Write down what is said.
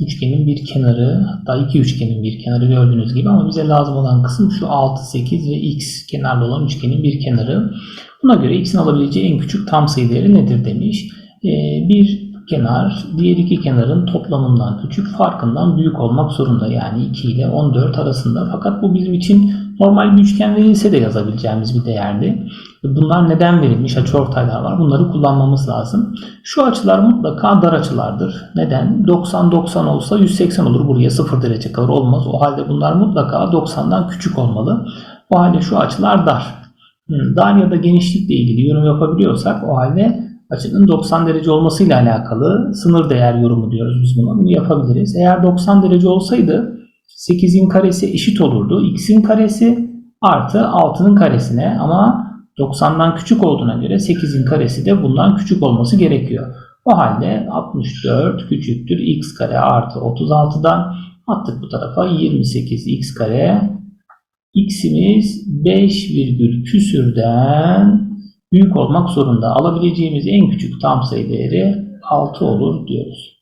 üçgenin bir kenarı hatta iki üçgenin bir kenarı gördüğünüz gibi ama bize lazım olan kısım şu 6, 8 ve x kenarlı olan üçgenin bir kenarı. Buna göre x'in alabileceği en küçük tam sayı değeri nedir demiş. Ee, bir kenar diğer iki kenarın toplamından küçük farkından büyük olmak zorunda. Yani 2 ile 14 arasında. Fakat bu bizim için normal bir üçgen verilse de yazabileceğimiz bir değerdi. Bunlar neden verilmiş? Açıortaylar var. Bunları kullanmamız lazım. Şu açılar mutlaka dar açılardır. Neden? 90-90 olsa 180 olur. Buraya 0 derece kalır. Olmaz. O halde bunlar mutlaka 90'dan küçük olmalı. O halde şu açılar dar. Hmm, Dar ya da genişlikle ilgili yorum yapabiliyorsak o halde açının 90 derece olmasıyla alakalı sınır değer yorumu diyoruz biz buna. Bunu yapabiliriz. Eğer 90 derece olsaydı 8'in karesi eşit olurdu. x'in karesi artı 6'nın karesine ama 90'dan küçük olduğuna göre 8'in karesi de bundan küçük olması gerekiyor. O halde 64 küçüktür x kare artı 36'dan attık bu tarafa 28 x kare x'imiz 5 virgül küsürden büyük olmak zorunda. Alabileceğimiz en küçük tam sayı değeri 6 olur diyoruz.